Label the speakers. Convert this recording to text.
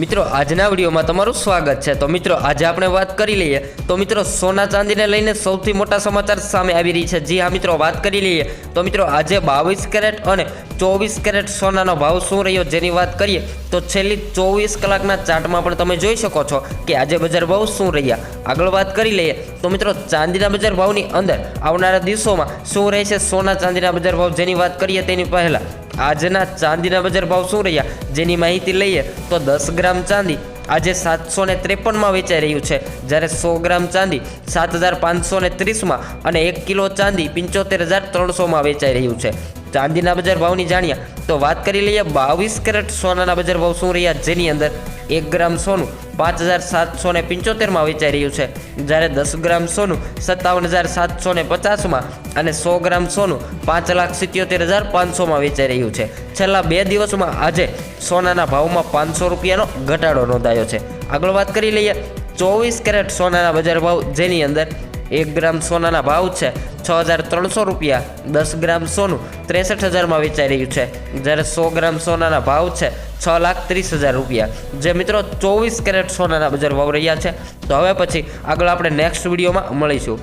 Speaker 1: મિત્રો, આજના વિડીયોમાં તમારું સ્વાગત છે. તો મિત્રો, આજે આપણે વાત કરી લઈએ. તો મિત્રો, સોના ચાંદીને લઈને સૌથી મોટા સમાચાર સામે આવી રહી છે. જી હા, મિત્રો, વાત કરી લઈએ. તો મિત્રો, આજે બાવીસ કેરેટ અને ચોવીસ કેરેટ સોનાનો ભાવ શું રહ્યો જેની વાત કરીએ, તો છેલ્લી ચોવીસ કલાકના ચાર્ટમાં પણ તમે જોઈ શકો છો કે આજે બજાર ભાવ શું રહ્યા. આગળ વાત કરી લઈએ. તો મિત્રો, ચાંદીના બજાર ભાવની અંદર આવનારા દિવસોમાં શું રહેશે સોના ચાંદીના બજાર ભાવ જેની વાત કરીએ તેની પહેલાં. આજના ચાંદીના બજાર ભાવ શું રહ્યા? જેની માહિતી લઈએ તો દસ ગ્રામ ચાંદી આજે સાતસો ને ત્રેપનમાં વેચાઈ રહ્યું છે. જ્યારે સો ગ્રામ ચાંદી સાત હજાર પાંચસો ને ત્રીસમાં અને એક કિલો ચાંદી પંચોતેર હજાર ત્રણસોમાં વેચાઈ રહ્યું છે. ચાંદીના બજાર ભાવની જાણ્યા તો વાત કરી લઈએ બાવીસ કેરેટ સોનાના બજાર ભાવ શું રહ્યા જેની અંદર એક ગ્રામ સોનું પાંચ હજાર સાતસો ને પંચોતેરમાં વેચાઈ રહ્યું છે. જ્યારે દસ ગ્રામ સોનું સત્તાવન હજાર સાતસો ને પચાસમાં અને સો ગ્રામ સોનું પાંચ લાખ સિત્યોતેર હજાર પાંચસોમાં વેચાઈ રહ્યું છે. છેલ્લા બે દિવસમાં આજે સોનાના ભાવમાં પાંચસો રૂપિયાનો ઘટાડો નોંધાયો છે. આગળ વાત કરી લઈએ ચોવીસ કેરેટ સોનાના બજાર ભાવ જેની અંદર એક ગ્રામ સોનાના ભાવ છે, છ હજાર ત્રણસો રૂપિયા. દસ ગ્રામ સોનું, ત્રેસઠ હજારમાં વેચાઈ રહ્યું છે. જ્યારે સો ગ્રામ સોનાના ભાવ છે, છ લાખ ત્રીસ હજાર રૂપિયા. જે મિત્રો ચોવીસ કેરેટ સોનાના બજાર ભાવ રહ્યા છે. તો હવે પછી આગળ આપણે નેક્સ્ટ વિડીયોમાં મળીશું.